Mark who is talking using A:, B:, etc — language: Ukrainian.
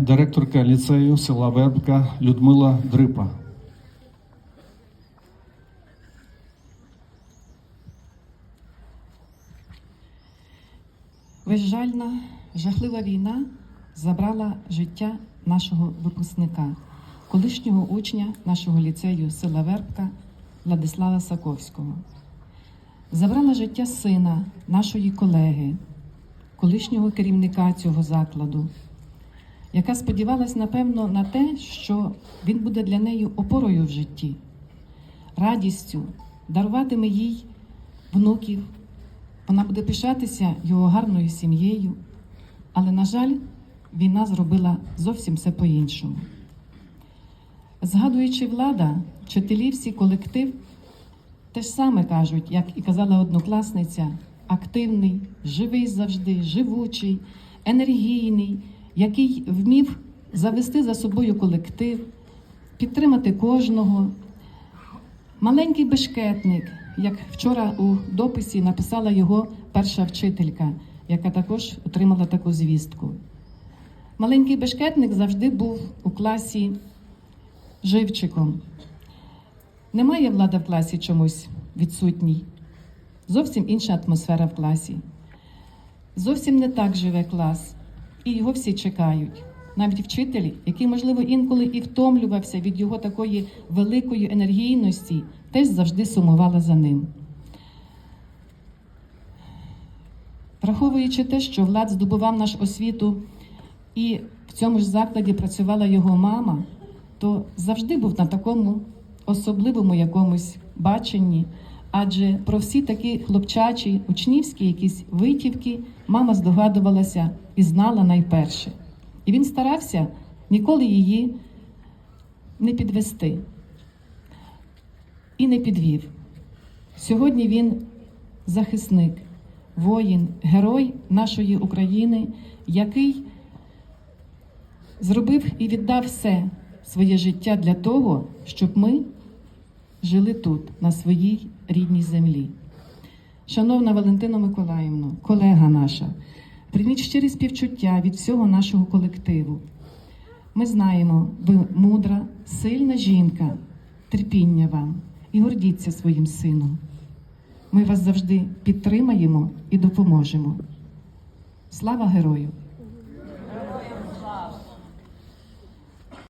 A: директорка ліцею села Вербка Людмила Дрипа.
B: Безжальна, жахлива війна забрала життя нашого випускника, колишнього учня нашого ліцею села Вербка Владислава Саковського. Забрала життя сина нашої колеги, колишнього керівника цього закладу, яка сподівалась, напевно, на те, що він буде для неї опорою в житті, радістю, даруватиме їй внуків, вона буде пишатися його гарною сім'єю, але, на жаль, війна зробила зовсім все по-іншому. Згадуючи влада, вчителі, всі колектив те ж саме кажуть, як і казала однокласниця, активний, живий завжди, живучий, енергійний, який вмів завести за собою колектив, підтримати кожного. Маленький бешкетник, як вчора у дописі написала його перша вчителька, яка також отримала таку звістку. Маленький бешкетник завжди був у класі живчиком. Немає влада в класі чомусь відсутній. Зовсім інша атмосфера в класі. Зовсім не так живе клас, і його всі чекають. Навіть вчителі, який, можливо, інколи і втомлювався від його такої великої енергійності, теж завжди сумувала за ним. Враховуючи те, що Влад здобував наш освіту, і в цьому ж закладі працювала його мама, то завжди був на такому особливому якомусь баченні. Адже про всі такі хлопчачі, учнівські якісь витівки мама здогадувалася і знала найперше. І він старався ніколи її не підвести і не підвів. Сьогодні він захисник, воїн, герой нашої України, який зробив і віддав все своє життя для того, щоб ми жили тут, на своїй рідній землі. Шановна Валентина Миколаївна, колега наша, прийміть щирі співчуття від всього нашого колективу. Ми знаємо, ви мудра, сильна жінка, терпіння вам і гордіться своїм сином. Ми вас завжди підтримаємо і допоможемо. Слава герою!